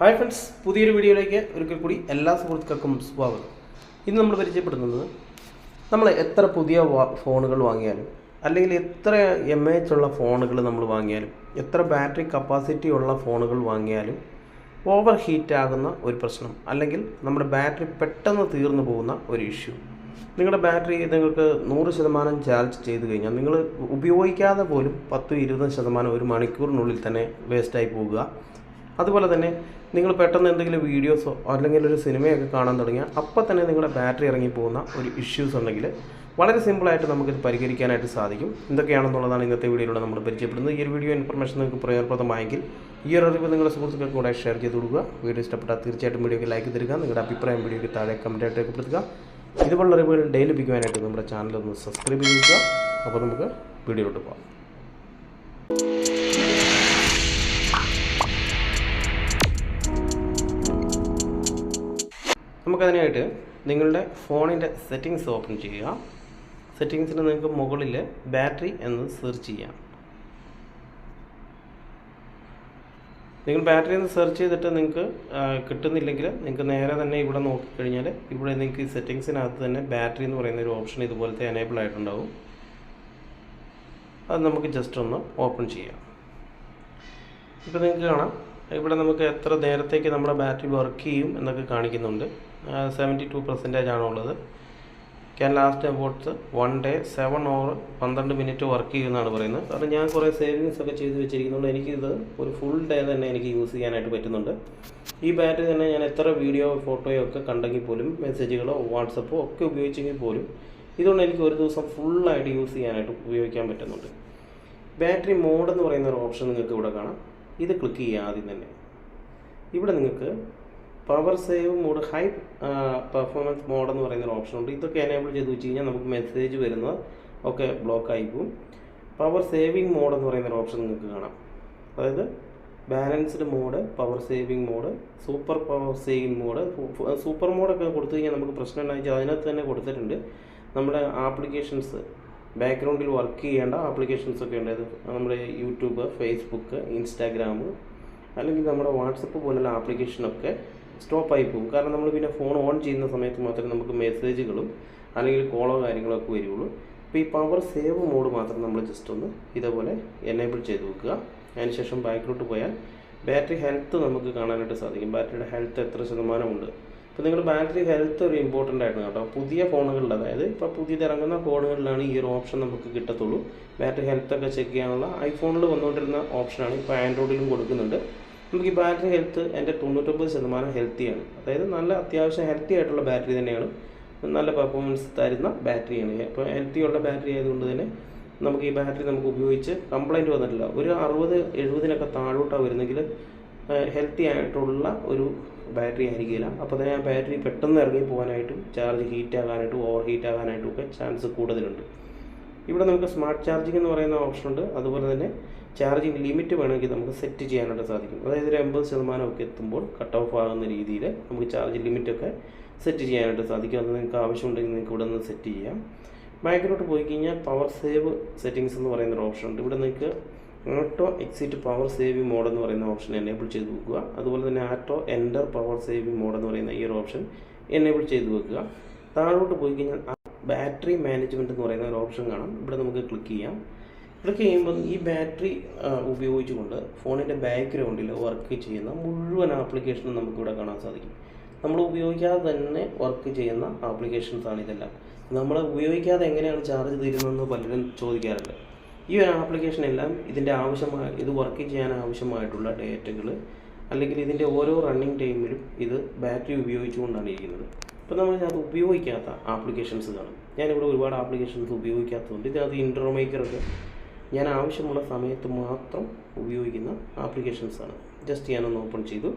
Hi friends പുതിയൊരു വീഡിയോയിലേക്ക് ഒരിക്കൽ കൂടി എല്ലാ സുഹൃത്തുക്കൾക്കും സ്വാഗതം. ഇന്ന് നമ്മൾ പരിചയപ്പെടുന്നത് നമ്മൾ എത്ര പുതിയ ഫോണുകൾ വാങ്ങിയാലും അല്ലെങ്കിൽ എത്ര എം എച്ച് ഉള്ള ഫോണുകൾ നമ്മൾ വാങ്ങിയാലും എത്ര ബാറ്ററി കപ്പാസിറ്റി ഉള്ള ഫോണുകൾ വാങ്ങിയാലും ഓവർ ഹീറ്റ് ആകുന്ന ഒരു പ്രശ്നം അല്ലെങ്കിൽ നമ്മുടെ ബാറ്ററി പെട്ടെന്ന് തീർന്നു പോകുന്ന ഒരു ഇഷ്യൂ നിങ്ങളുടെ ബാറ്ററി നിങ്ങൾക്ക് നൂറ് ശതമാനം ചാർജ് ചെയ്ത് കഴിഞ്ഞാൽ നിങ്ങൾ ഉപയോഗിക്കാതെ പോലും പത്തും ഇരുപതും ശതമാനം ഒരു മണിക്കൂറിനുള്ളിൽ തന്നെ വേസ്റ്റായി പോകുക. അതുപോലെ തന്നെ നിങ്ങൾ പെട്ടെന്ന് എന്തെങ്കിലും വീഡിയോസോ അല്ലെങ്കിൽ ഒരു സിനിമയൊക്കെ കാണാൻ തുടങ്ങിയാൽ അപ്പോൾ തന്നെ നിങ്ങളുടെ ബാറ്ററി ഇറങ്ങി പോകുന്ന ഒരു ഇഷ്യൂസ് ഉണ്ടെങ്കിൽ വളരെ സിമ്പിളായിട്ട് നമുക്കിത് പരിഹരിക്കാനായിട്ട് സാധിക്കും. എന്തൊക്കെയാണെന്നുള്ളതാണ് ഇന്നത്തെ വീഡിയോയിലൂടെ നമ്മൾ പരിചയപ്പെടുന്നത്. ഈ ഒരു വീഡിയോ ഇൻഫർമേഷൻ നിങ്ങൾക്ക് പ്രയോജനപ്രദമായെങ്കിൽ ഈ ഒരു അറിവ് നിങ്ങളുടെ സുഹൃത്തുക്കൾക്ക് കൂടെ ഷെയർ ചെയ്ത് കൊടുക്കുക. വീഡിയോ ഇഷ്ടപ്പെട്ടാൽ തീർച്ചയായിട്ടും വീഡിയോക്ക് ലൈക്ക് തരിക. നിങ്ങളുടെ അഭിപ്രായം വീഡിയോയ്ക്ക് താഴെ കമന്റായിട്ട് രേഖപ്പെടുത്തുക. ഇതുപോലുള്ള അറിവുകൾ ഡെയിലി ലഭിക്കുവാനായിട്ട് നമ്മുടെ ചാനൽ ഒന്ന് സബ്സ്ക്രൈബ് ചെയ്യുക അപ്പോൾ നമുക്ക് വീഡിയോയിലോട്ട് പോകാം. നമുക്കതിനായിട്ട് നിങ്ങളുടെ ഫോണിന്റെ സെറ്റിങ്സ് ഓപ്പൺ ചെയ്യുക. സെറ്റിങ്സിന് നിങ്ങൾക്ക് മുകളിൽ ബാറ്ററി എന്ന് സെർച്ച് ചെയ്യാം. നിങ്ങൾ ബാറ്ററി എന്ന് സെർച്ച് ചെയ്തിട്ട് നിങ്ങൾക്ക് കിട്ടുന്നില്ലെങ്കിൽ നിങ്ങൾക്ക് നേരെ തന്നെ ഇവിടെ നോക്കിക്കഴിഞ്ഞാൽ ഇവിടെ നിങ്ങൾക്ക് ഈ സെറ്റിങ്സിനകത്ത് തന്നെ ബാറ്ററി എന്ന് പറയുന്ന ഒരു ഓപ്ഷൻ ഇതുപോലത്തെ എനേബിൾ ആയിട്ടുണ്ടാവും. അത് നമുക്ക് ജസ്റ്റ് ഒന്ന് ഓപ്പൺ ചെയ്യാം. ഇപ്പോൾ നിങ്ങൾക്ക് കാണാം. ഇവിടെ നമുക്ക് എത്ര നേരത്തേക്ക് നമ്മുടെ ബാറ്ററി വർക്ക് ചെയ്യും എന്നൊക്കെ കാണിക്കുന്നുണ്ട്. സെവന്റി ടു പെർസെന്റേജ് ആണുള്ളത്. Can last about one day seven over പന്ത്രണ്ട് മിനിറ്റ് വർക്ക് ചെയ്യുമെന്നാണ് പറയുന്നത്. കാരണം ഞാൻ കുറേ സേവിങ്സ് ഒക്കെ ചെയ്ത് വെച്ചിരിക്കുന്നതുകൊണ്ട് എനിക്കിത് ഒരു ഫുൾ ഡേ തന്നെ എനിക്ക് യൂസ് ചെയ്യാനായിട്ട് പറ്റുന്നുണ്ട്. ഈ ബാറ്ററി തന്നെ ഞാൻ എത്ര വീഡിയോ ഫോട്ടോയോ ഒക്കെ കണ്ടെങ്കിൽ പോലും മെസ്സേജുകളോ വാട്സപ്പോ ഒക്കെ ഉപയോഗിച്ചെങ്കിൽ പോലും ഇതുകൊണ്ട് എനിക്ക് ഒരു ദിവസം ഫുള്ളായിട്ട് യൂസ് ചെയ്യാനായിട്ട് ഉപയോഗിക്കാൻ പറ്റുന്നുണ്ട്. ബാറ്ററി മോഡ് എന്ന് പറയുന്ന ഒരു ഓപ്ഷൻ നിങ്ങൾക്ക് ഇവിടെ കാണാം. ഇത് ക്ലിക്ക് ചെയ്യുക ആദ്യം തന്നെ. ഇവിടെ നിങ്ങൾക്ക് power save mode high performance mode എന്ന് പറയുന്ന ഒരു ഓപ്ഷൻ ഉണ്ട്. ഇതൊക്കെ എനേബിൾ ചെയ്ത് വെച്ച് കഴിഞ്ഞാൽ നമുക്ക് മെസ്സേജ് വരുന്നത് ഒക്കെ ബ്ലോക്ക് ആയി പോകും. പവർ സേവിങ് മോഡ് എന്ന് പറയുന്ന ഒരു ഓപ്ഷൻ നിങ്ങൾക്ക് കാണാം. അതായത് balanced mode power saving mode super power saving mode super മോഡൊക്കെ കൊടുത്തു കഴിഞ്ഞാൽ നമുക്ക് പ്രശ്നം ഉണ്ടായി അതിനകത്ത് തന്നെ കൊടുത്തിട്ടുണ്ട് നമ്മുടെ ആപ്ലിക്കേഷൻസ് ബാക്ക്ഗ്രൗണ്ടിൽ വർക്ക് ചെയ്യേണ്ട ആപ്ലിക്കേഷൻസ് ഒക്കെ ഉണ്ട്. നമ്മുടെ യൂട്യൂബ് ഫേസ്ബുക്ക് ഇൻസ്റ്റാഗ്രാം അല്ലെങ്കിൽ നമ്മുടെ വാട്സപ്പ് പോലുള്ള ആപ്ലിക്കേഷനൊക്കെ സ്റ്റോപ്പ് ആയി പോകും. കാരണം നമ്മൾ പിന്നെ ഫോൺ ഓൺ ചെയ്യുന്ന സമയത്ത് മാത്രമേ നമുക്ക് മെസ്സേജുകളും അല്ലെങ്കിൽ കോളോ കാര്യങ്ങളൊക്കെ വരികയുള്ളൂ അപ്പോൾ ഈ പവർ സേവ് മോഡ് മാത്രം നമ്മൾ ജസ്റ്റ് ഒന്ന് ഇതേപോലെ എനേബിൾ ചെയ്ത് വെക്കുക. അതിനുശേഷം ബാക്കിലോട്ട് പോയാൽ ബാറ്ററി ഹെൽത്ത് നമുക്ക് കാണാനായിട്ട് സാധിക്കും. ബാറ്ററിയുടെ ഹെൽത്ത് എത്ര ശതമാനമുണ്ട്? അപ്പോൾ നിങ്ങൾ ബാറ്ററി ഹെൽത്ത് ഒരു ഇമ്പോർട്ടന്റ് ആയിരുന്നു കേട്ടോ. പുതിയ ഫോണുകളിൽ അതായത് ഇപ്പോൾ പുതിയത് ഇറങ്ങുന്ന ഫോണുകളിലാണ് ഈ ഒരു ഓപ്ഷൻ നമുക്ക് കിട്ടത്തുള്ളൂ. ബാറ്ററി ഹെൽത്തൊക്കെ ചെക്ക് ചെയ്യാനുള്ള ഐഫോണിൽ വന്നുകൊണ്ടിരുന്ന ഓപ്ഷനാണ് ഇപ്പോൾ ആൻഡ്രോയിഡിലും കൊടുക്കുന്നുണ്ട്. നമുക്ക് ഈ ബാറ്ററി ഹെൽത്ത് എന്റെ തൊണ്ണൂറ്റൊമ്പത് ശതമാനം ഹെൽത്തിയാണ് അതായത് നല്ല അത്യാവശ്യം ഹെൽത്തി ആയിട്ടുള്ള ബാറ്ററി തന്നെയാണ്. നല്ല പെർഫോമൻസ് തരുന്ന ബാറ്ററിയാണ് അപ്പോൾ ഹെൽത്തി ഉള്ള ബാറ്ററി ആയതുകൊണ്ട് തന്നെ നമുക്ക് ഈ ബാറ്ററി നമുക്ക് ഉപയോഗിച്ച് കംപ്ലൈന്റ് വന്നിട്ടില്ല. ഒരു അറുപത് എഴുപതിനൊക്കെ താഴോട്ടാണ് വരുന്നെങ്കിൽ ഹെൽത്തി ആയിട്ടുള്ള ഒരു ബാറ്ററി ആയിരിക്കില്ല. അപ്പോൾ തന്നെ ആ ബാറ്ററി പെട്ടെന്ന് ഇറങ്ങി പോകാനായിട്ടും ചാർജ് ഹീറ്റ് ആകാനായിട്ടും ഓവർ ഹീറ്റ് ആകാനായിട്ടും ഒക്കെ ചാൻസ് കൂടുതലുണ്ട്. ഇവിടെ നമുക്ക് സ്മാർട്ട് ചാർജിംഗ് എന്ന് പറയുന്ന ഓപ്ഷൻ ഉണ്ട്. അതുപോലെ തന്നെ ചാർജിങ് ലിമിറ്റ് വേണമെങ്കിൽ നമുക്ക് സെറ്റ് ചെയ്യാനായിട്ട് സാധിക്കും. അതായത് ഒരു എൺപത് ശതമാനമൊക്കെ എത്തുമ്പോൾ കട്ട് ഓഫ് ആകുന്ന രീതിയിൽ നമുക്ക് ചാർജ് ലിമിറ്റൊക്കെ സെറ്റ് ചെയ്യാനായിട്ട് സാധിക്കും. അത് നിങ്ങൾക്ക് ആവശ്യമുണ്ടെങ്കിൽ നിങ്ങൾക്ക് ഇവിടെ നിന്ന് സെറ്റ് ചെയ്യാം. ബാക്കിലോട്ട് പോയി കഴിഞ്ഞാൽ പവർ സേവ് സെറ്റിങ്സ് എന്ന് പറയുന്ന ഒരു ഓപ്ഷൻ ഉണ്ട്. ഇവിടെ നിങ്ങൾക്ക് auto exit power saving mode എന്ന് പറയുന്ന ഓപ്ഷൻ എനേബിൾ ചെയ്ത് വെക്കുക. അതുപോലെ തന്നെ auto enter power saving mode എന്ന് പറയുന്ന ഈ ഒരു ഓപ്ഷൻ എനേബിൾ ചെയ്ത് വെക്കുക. താഴോട്ട് പോയി കഴിഞ്ഞാൽ ബാറ്ററി മാനേജ്മെന്റ് എന്ന് പറയുന്ന ഒരു ഓപ്ഷൻ കാണാം. ഇവിടെ നമുക്ക് ക്ലിക്ക് ചെയ്യാം. ക്ലിക്ക് ചെയ്യുമ്പോൾ ഈ ബാറ്ററി ഉപയോഗിച്ചുകൊണ്ട് ഫോണിന്റെ ബാക്ക്ഗ്രൗണ്ടിൽ വർക്ക് ചെയ്യുന്ന മുഴുവൻ ആപ്ലിക്കേഷനും നമുക്കിവിടെ കാണാൻ സാധിക്കും. നമ്മൾ ഉപയോഗിക്കാതെ തന്നെ വർക്ക് ചെയ്യുന്ന ആപ്ലിക്കേഷൻസാണ് ഇതെല്ലാം. നമ്മൾ ഉപയോഗിക്കാതെ എങ്ങനെയാണ് ചാർജ് തീരുന്നതെന്ന് പലരും ചോദിക്കാറുണ്ട്. ഈ ഒരു ആപ്ലിക്കേഷൻ എല്ലാം ഇതിന്റെ ആവശ്യമായ ഇത് വർക്ക് ചെയ്യാൻ ആവശ്യമായിട്ടുള്ള ഡേറ്റകൾ അല്ലെങ്കിൽ ഇതിന്റെ ഓരോ റണ്ണിങ് ടൈമിലും ഇത് ബാറ്ററി ഉപയോഗിച്ചുകൊണ്ടാണ് ഇരിക്കുന്നത്. അപ്പോൾ നമ്മൾ ഞാൻ ഉപയോഗിക്കാത്ത ആപ്ലിക്കേഷൻസ് കാണും ഞാനിവിടെ ഒരുപാട് ആപ്ലിക്കേഷൻസ് ഉപയോഗിക്കാത്തതുകൊണ്ട് ഇതിനകത്ത് ഇൻട്രോമേക്കറൊക്കെ ഞാൻ ആവശ്യമുള്ള സമയത്ത് മാത്രം ഉപയോഗിക്കുന്ന ആപ്ലിക്കേഷൻസാണ് ജസ്റ്റ് ഞാനൊന്ന് ഓപ്പൺ ചെയ്തു.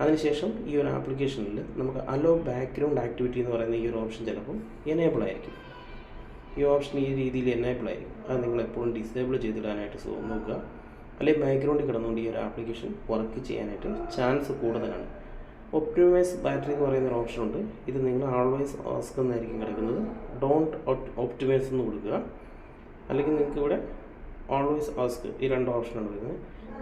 അതിനുശേഷം ഈ ഒരു ആപ്ലിക്കേഷനിൽ നമുക്ക് അലോ ബാക്ക്ഗ്രൗണ്ട് ആക്ടിവിറ്റി എന്ന് പറയുന്ന ഈ ഒരു ഓപ്ഷൻ ചിലപ്പം എനേബിൾ ആയിരിക്കും. ഈ ഓപ്ഷൻ ഈ രീതിയിൽ എനേബിൾ ആയിരിക്കും. അത് നിങ്ങൾ എപ്പോഴും ഡിസേബിൾ ചെയ്തിടാനായിട്ട് നോക്കുക. അല്ലെങ്കിൽ ബാക്ക്ഗ്രൗണ്ടിൽ കിടന്നുകൊണ്ട് ഈ ഒരു ആപ്ലിക്കേഷൻ വർക്ക് ചെയ്യാനായിട്ട് ചാൻസ് കൂടുതലാണ്. ഒപ്റ്റിമൈസ് ബാറ്ററി എന്ന് പറയുന്നൊരു ഓപ്ഷൻ ഉണ്ട്. ഇത് നിങ്ങൾ ആൾവേസ് ഓസ്ക് എന്നായിരിക്കും കിടക്കുന്നത്. ഡോണ്ട് ഒപ്റ്റിമൈസ് എന്ന് കൊടുക്കുക. അല്ലെങ്കിൽ നിങ്ങൾക്ക് ഇവിടെ ഓൾവേസ് ആസ്ക് ഈ രണ്ട് ഓപ്ഷനാണ് വരുന്നത്.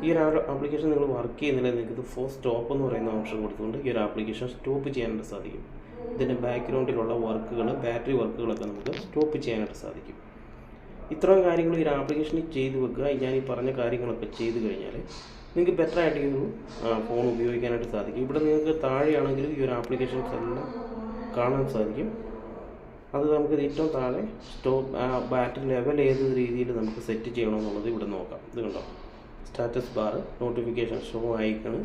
ഈ ഒരു ആപ്ലിക്കേഷൻ നിങ്ങൾ വർക്ക് ചെയ്യുന്നില്ല നിങ്ങൾക്ക് ഫോർ സ്റ്റോപ്പ് എന്ന് പറയുന്ന ഓപ്ഷൻ കൊടുത്തുകൊണ്ട് ഈ ഒരു ആപ്ലിക്കേഷൻ സ്റ്റോപ്പ് ചെയ്യാനായിട്ട് സാധിക്കും. ഇതിന്റെ ബാക്ക്ഗ്രൗണ്ടിലുള്ള വർക്കുകൾ ബാറ്ററി വർക്കുകളൊക്കെ നമുക്ക് സ്റ്റോപ്പ് ചെയ്യാനായിട്ട് സാധിക്കും. ഇത്രയും കാര്യങ്ങൾ ഈ ഒരു ആപ്ലിക്കേഷനിൽ ചെയ്തു വെക്കുക. ഞാൻ ഈ പറഞ്ഞ കാര്യങ്ങളൊക്കെ ചെയ്തു കഴിഞ്ഞാൽ നിങ്ങൾക്ക് ബെറ്റർ ആയിട്ട് ഇതൊന്ന് ഫോൺ ഉപയോഗിക്കാനായിട്ട് സാധിക്കും. ഇവിടെ നിങ്ങൾക്ക് താഴെയാണെങ്കിൽ ഈ ഒരു ആപ്ലിക്കേഷൻസ് എല്ലാം കാണാൻ സാധിക്കും. അത് നമുക്ക് ഏറ്റവും താഴെ സ്റ്റോപ്പ് ബാറ്ററി ലെവൽ ഏത് രീതിയിൽ നമുക്ക് സെറ്റ് ചെയ്യണമെന്നുള്ളത് ഇവിടെ നോക്കാം. ഇത് കണ്ടോ? Status bar notification show icon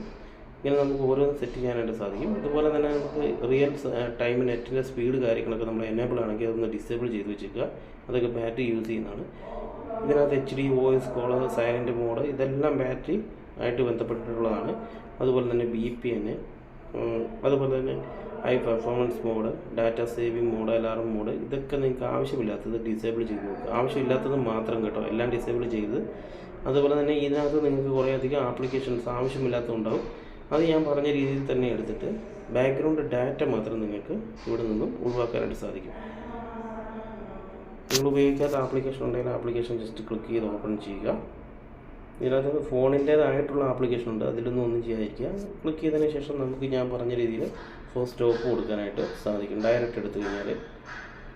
ഇങ്ങനെ നമുക്ക് ഓരോന്ന് സെറ്റ് ചെയ്യാനായിട്ട് സാധിക്കും. അതുപോലെ തന്നെ നമുക്ക് റിയൽ ടൈം നെറ്റിന്റെ സ്പീഡ് കാര്യങ്ങളൊക്കെ നമ്മൾ എനേബിൾ ആണെങ്കിൽ അതൊന്ന് ഡിസേബിൾ ചെയ്ത് വെച്ചേക്കുക. അതൊക്കെ ബാറ്ററി യൂസ് ചെയ്യുന്നതാണ്. ഇതിനകത്ത് H D voice caller silent mode ഇതെല്ലാം ബാറ്ററി ആയിട്ട് ബന്ധപ്പെട്ടിട്ടുള്ളതാണ്. അതുപോലെ തന്നെ ബി പി എൻ അതുപോലെ തന്നെ high performance mode data saving mode alarm mode ഇതൊക്കെ നിങ്ങൾക്ക് ആവശ്യമില്ലാത്തത് ഡിസേബിൾ ചെയ്ത് നോക്കുക ആവശ്യമില്ലാത്തത് മാത്രം കേട്ടോ. എല്ലാം ഡിസേബിൾ ചെയ്ത്. അതുപോലെ തന്നെ ഇതിനകത്ത് നിങ്ങൾക്ക് കുറേയധികം ആപ്ലിക്കേഷൻസ് ആവശ്യമില്ലാത്തതുണ്ടാവും. അത് ഞാൻ പറഞ്ഞ രീതിയിൽ തന്നെ എടുത്തിട്ട് ബാക്ക്ഗ്രൗണ്ട് ഡാറ്റ മാത്രം നിങ്ങൾക്ക് ഇവിടെ നിന്നും ഒഴിവാക്കാനായിട്ട് സാധിക്കും. നിങ്ങൾ ഉപയോഗിക്കാത്ത ആപ്ലിക്കേഷൻ ഉണ്ടെങ്കിൽ ആപ്ലിക്കേഷൻ ജസ്റ്റ് ക്ലിക്ക് ചെയ്ത് ഓപ്പൺ ചെയ്യുക. ഇതിനകത്ത് ഫോണിന്റേതായിട്ടുള്ള ആപ്ലിക്കേഷൻ ഉണ്ട്. അതിലൊന്നും ഒന്നും ചെയ്യാതിരിക്കുക. ക്ലിക്ക് ചെയ്തതിന് ശേഷം നമുക്ക് ഞാൻ പറഞ്ഞ രീതിയിൽ ഫോർ സ്റ്റോപ്പ് കൊടുക്കാനായിട്ട് സാധിക്കും. ഡയറക്റ്റ് എടുത്തു കഴിഞ്ഞാൽ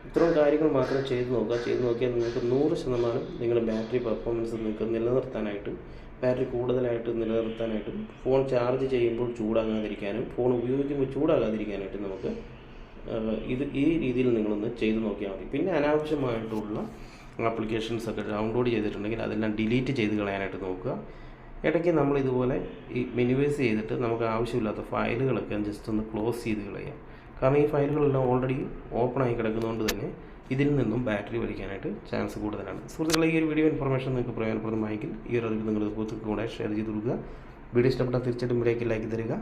ഇത്രയും കാര്യങ്ങൾ മാത്രം ചെയ്ത് നോക്കുക. ചെയ്ത് നോക്കിയാൽ നിങ്ങൾക്ക് നൂറ് ശതമാനം നിങ്ങളുടെ ബാറ്ററി പെർഫോമൻസ് നിങ്ങൾക്ക് നിലനിർത്താനായിട്ടും ബാറ്ററി കൂടുതലായിട്ട് നിലനിർത്താനായിട്ടും ഫോൺ ചാർജ് ചെയ്യുമ്പോൾ ചൂടാകാതിരിക്കാനും ഫോൺ ഉപയോഗിക്കുമ്പോൾ ചൂടാകാതിരിക്കാനായിട്ടും നമുക്ക് ഇത് ഈ രീതിയിൽ നിങ്ങളൊന്ന് ചെയ്ത് നോക്കിയാൽ മതി. പിന്നെ അനാവശ്യമായിട്ടുള്ള ആപ്ലിക്കേഷൻസ് ഒക്കെ ഡൗൺലോഡ് ചെയ്തിട്ടുണ്ടെങ്കിൽ അതെല്ലാം ഡിലീറ്റ് ചെയ്ത് കളയാനായിട്ട് നോക്കുക. ഇടയ്ക്ക് നമ്മൾ ഇതുപോലെ ഈ മിനിമൈസ് ചെയ്തിട്ട് നമുക്ക് ആവശ്യമില്ലാത്ത ഫയലുകളൊക്കെ ജസ്റ്റ് ഒന്ന് ക്ലോസ് ചെയ്ത് കളയുക. കാരണം ഈ ഫയലുകളെല്ലാം ഓൾറെഡി ഓപ്പൺ ആയി കിടക്കുന്നതുകൊണ്ട് തന്നെ ഇതിൽ നിന്നും ബാറ്ററി വലിക്കാനായിട്ട് ചാൻസ് കൂടുതലാണ്. സുഹൃത്തുക്കളെ ഈ ഒരു വീഡിയോ ഇൻഫർമേഷൻ നിങ്ങൾക്ക് പ്രയോജനപ്രദമായെങ്കിൽ ഈ ഒരു അറിവ് നിങ്ങളുടെ സുഹൃത്തുക്കൾ കൂടെ ഷെയർ ചെയ്ത് കൊടുക്കുക. വീഡിയോ ഇഷ്ടപ്പെട്ടാൽ തീർച്ചയായിട്ടും വീഡിയോക്ക് ലൈക്ക് തരിക.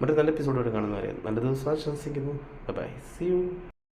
മറ്റൊരു നല്ല എപ്പിസോഡോട് കാണുന്നവരെ നല്ല ദിവസം ആശംസിക്കുന്നു. By C U